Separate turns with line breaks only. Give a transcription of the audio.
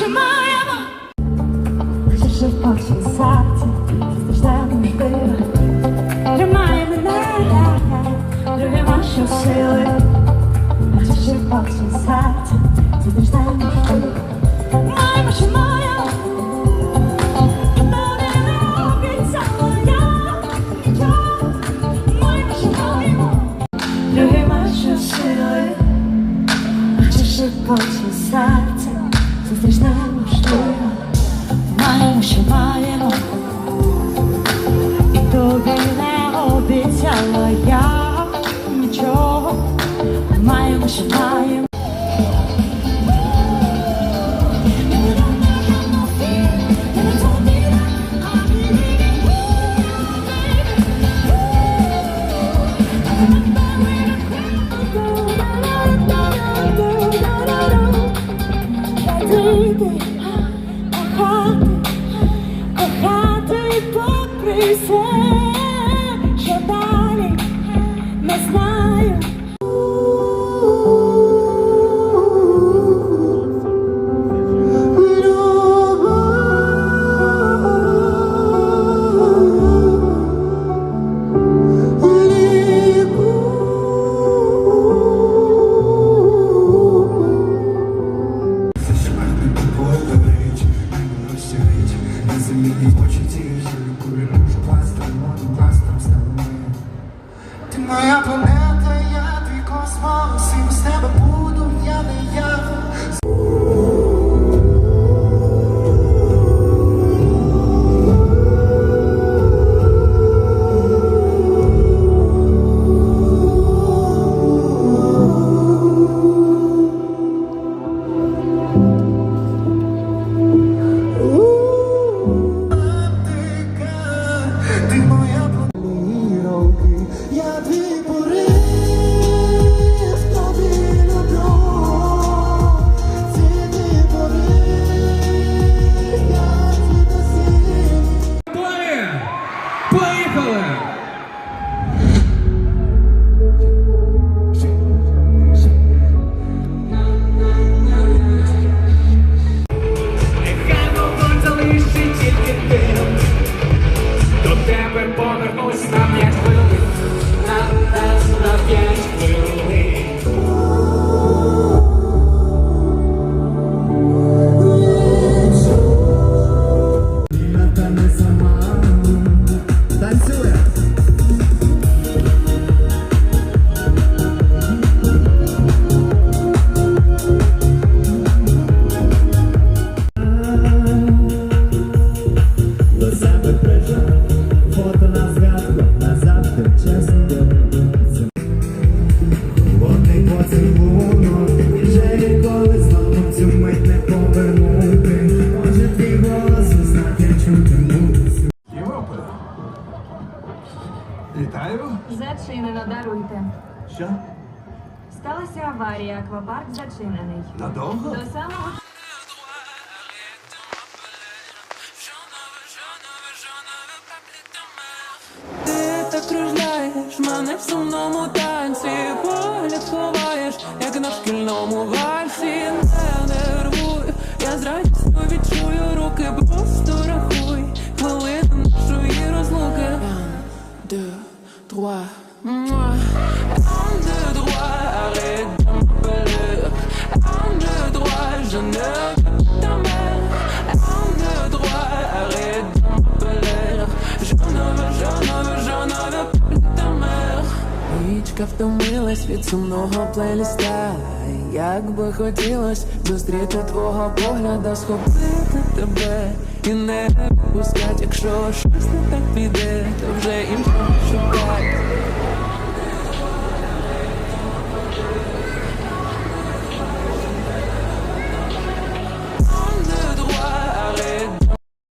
trzymają Krzyczy w pocie sapce, jesteś dawno już była. Trzymajmy nara, drugą naszą siły. Krzyczy w pocie sapce, jesteś dawno już była. Majmy się, majmy Co też nemożliwe маємо, що маємо, І тобі не обіцяла я нічого. Маємо, що маємо. Попри все, що далі не
даруйте.
Що?
Сталася аварія, аквапарк зачинений.
Надовго?
До самого
Ти так кружляєш, мене в сумному танці, погляд ховаєш, як на шкільному вальсі, не нервуй, я з je ne ta mère. Un, deux, trois, arrête de m'appeler. Втомилась від сумного плейліста Як би хотілось зустріти твого погляда, схопити тебе і не відпускать, якщо щось не так піде, то вже шукай.